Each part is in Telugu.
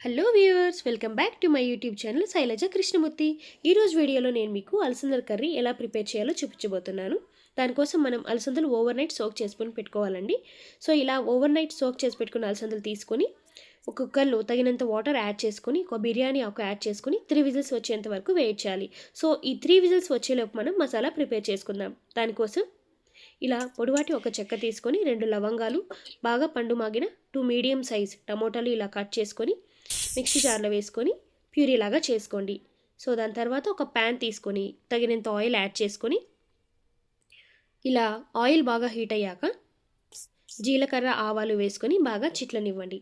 Hello viewers welcome back to my YouTube channel Sailaja Krishnamurthy. ఈరోజు వీడియోలో నేను మీకు అలసందల కర్రీ ఎలా ప్రిపేర్ చేయాలో చూపించబోతున్నాను. దానికోసం మనం అలసందలు ఓవర్ నైట్ సోక్ చేసుకొని పెట్టుకోవాలండి. సో ఇలా ఓవర్ నైట్ సోక్ చేసి పెట్టుకున్న అలసందలు తీసుకొని ఒక కుక్కర్లో తగినంత వాటర్ యాడ్ చేసుకొని ఒక బిర్యానీ ఆకు యాడ్ చేసుకొని త్రీ విజిల్స్ వచ్చేంత వరకు వెయిట్ చేయాలి సో ఈ త్రీ విజిల్స్ వచ్చేలోపు మనం మసాలా ప్రిపేర్ చేసుకుందాం. దానికోసం ఇలా పొడివాటి ఒక చెక్క తీసుకొని రెండు లవంగాలు బాగా పండు మాగిన టూ మీడియం సైజ్ టమోటాలు ఇలా కట్ చేసుకొని మిక్సీ జార్లో వేసుకొని ప్యూరీ లాగా చేసుకోండి. సో దాని తర్వాత ఒక ప్యాన్ తీసుకొని తగినంత ఆయిల్ యాడ్ చేసుకొని ఇలా ఆయిల్ బాగా హీట్ అయ్యాక జీలకర్ర ఆవాలు వేసుకొని బాగా చిట్లనివ్వండి.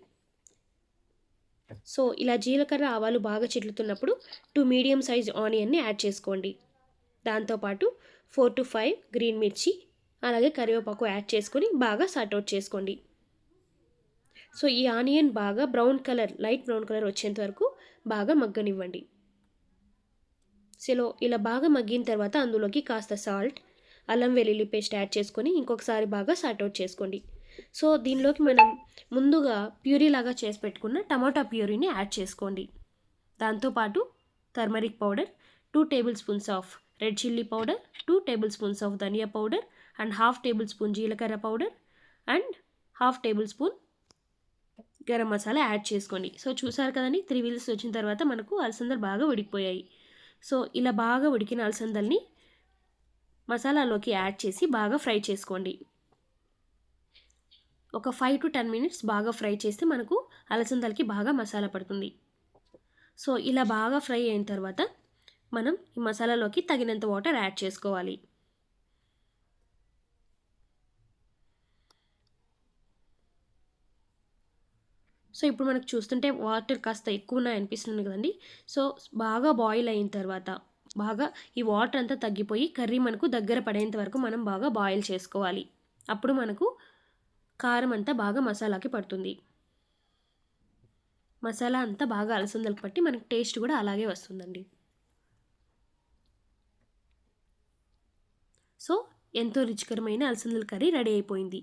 సో ఇలా జీలకర్ర ఆవాలు బాగా చిట్లుతున్నప్పుడు టూ మీడియం సైజ్ ఆనియన్ని యాడ్ చేసుకోండి. దాంతోపాటు ఫోర్ టు ఫైవ్ గ్రీన్ మిర్చి అలాగే కరివేపాకు యాడ్ చేసుకొని బాగా అవుట్ చేసుకోండి. సో ఈ ఆనియన్ బాగా brown colour light brown colour వచ్చేంత వరకు బాగా మగ్గనివ్వండి. సో ఇలా బాగా మగ్గిన తర్వాత అందులోకి కాస్త సాల్ట్ అల్లం వెల్లుల్లి పేస్ట్ యాడ్ చేసుకొని ఇంకొకసారి బాగా సార్ట్అవుట్ చేసుకోండి. సో దీనిలోకి మనం ముందుగా ప్యూరీ లాగా చేసి పెట్టుకున్న టమాటా ప్యూరీని యాడ్ చేసుకోండి. దాంతోపాటు turmeric powder two table spoons of red chilli powder two table spoons of dhania powder and half table spoon jeelakarra powder and half table spoon garam masala add చేసుకోండి. సో చూసారు కదండి త్రీ వీల్స్ వచ్చిన తర్వాత మనకు అలసందలు బాగా ఉడికిపోయాయి. సో ఇలా బాగా ఉడికిన అలసందల్ని మసాలాలోకి యాడ్ చేసి బాగా ఫ్రై చేసుకోండి. ఒక ఫైవ్ టు టెన్ మినిట్స్ బాగా ఫ్రై చేస్తే మనకు అలసందలకి బాగా మసాలా పడుతుంది. సో ఇలా బాగా ఫ్రై అయిన తర్వాత మనం ఈ మసాలాలోకి తగినంత వాటర్ యాడ్ చేసుకోవాలి. సో ఇప్పుడు మనకు చూస్తుంటే వాటర్ కాస్త ఎక్కువ ఉన్నాయి అనిపిస్తుంది కదండి. సో బాగా బాయిల్ అయిన తర్వాత బాగా ఈ వాటర్ అంతా తగ్గిపోయి కర్రీ మనకు దగ్గర పడేంత వరకు మనం బాగా బాయిల్ చేసుకోవాలి. అప్పుడు మనకు కారం అంతా బాగా మసాలాకి పడుతుంది. మసాలా అంతా బాగా అలసందలకు పట్టి మనకు టేస్ట్ కూడా అలాగే వస్తుందండి. సో ఎంతో రుచికరమైన అలసందల కర్రీ రెడీ అయిపోయింది.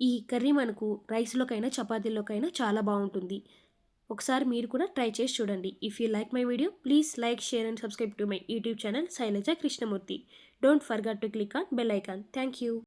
ఈ కర్రీ మనకు రైస్లోకైనా చపాతీలోకైనా చాలా బాగుంటుంది. ఒకసారి మీరు కూడా ట్రై చేసి చూడండి. If you like my video please like share and subscribe to my YouTube channel Sailaja Krishnamurthy don't forget to click on bell icon thank you